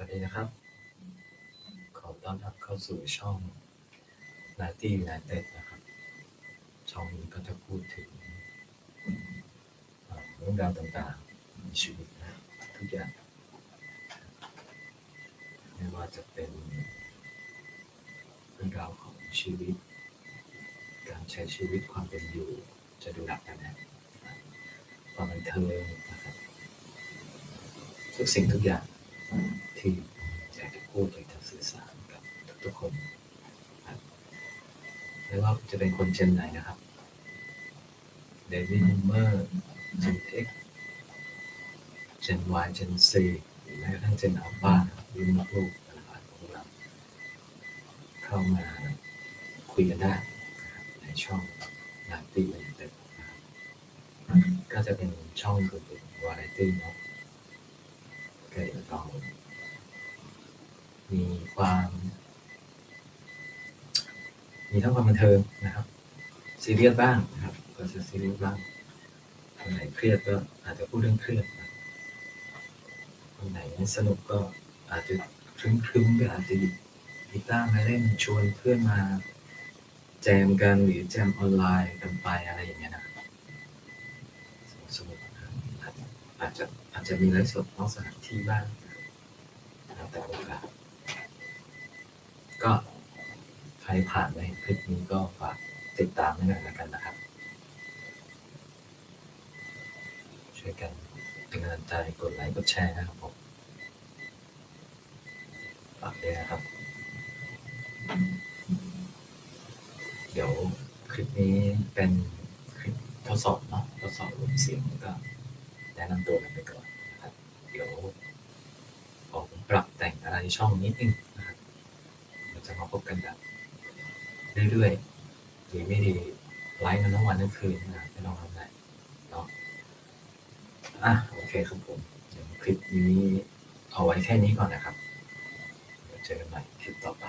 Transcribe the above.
วัสดีนะครับ ขอต้อนรับเข้าสู่ช่องนาตี้นาเต็ดนะครับ ช่องนี้ก็จะพูดถึงเรื่องราวต่างๆในชีวิตนะทุกอย่างไม่ว่าจะเป็นเรื่องราวของชีวิต การใช้ชีวิตความเป็นอยู่จะดูหนักกันนะความบันเทิงนะครับทุกสิ่งทุกอย่าง ที่อยากจะพูดอยากจะสื่อสารกับทุกๆคนครับไม่ว่าจะเป็นคนเจนไหนนะครับเดวิดเมอร์เจนเอ็กเจนวายเจนซีหรือแม้กระทั่งเจนอัลฟารุ่นลูกๆหลานของเราเข้ามาคุยกันได้ในช่องนาตี้เลนเต็ดนะครับก็จะเป็นช่องคือวาไรตี้เนาะ ก็จะต้อมีความ มีทั้งความบันเทิงนะครับซีเรียสบ้างนะครับ ก็จะซีเรียสบ้างคนไหนเครียดก็อาจจะพูดเรื่องเครียดคนไหนสนุกก็อาจจะครึ้มๆก็อาจจะหยิบกีตาร์มาเล่นชวนเพื่อนมา แจมกันหรือแจมออนไลน์กันไปอะไรอย่างเงี้ยนะสนุกนะครับ อาจจะอาจจะมีไลฟ์สดนอกสถานที่บ้างแต่โอกาสก็ใครผ่านมาเห็นคลิปนี้ก็ฝากติดตามให้หน่อยล้วกันนะครับ ช่วยกันเป็นกำลังใจกดไลค์กดแชร์นะครับผมฝากด้วยนะครับ เดี๋ยวคลิปนี้เป็นคลิปทดสอบเนาะทดสอบลมเสียงก็ แนะนำตัวกันไปก่อนนะครับ เดี๋ยวผมปรับแต่งอะไรช่องนิดนึงนะครับเราจะมาพบกันแบบเรื่อยๆดีไม่ดีไลฟ์กันทั้งวันทั้งคืนนะไม่ต้องทำอะไรเนาะอะโอเคครับผมเดี๋ยวคลิปนี้เอาไว้แค่นี้ก่อนนะครับเจอกันใหม่คลิปต่อไป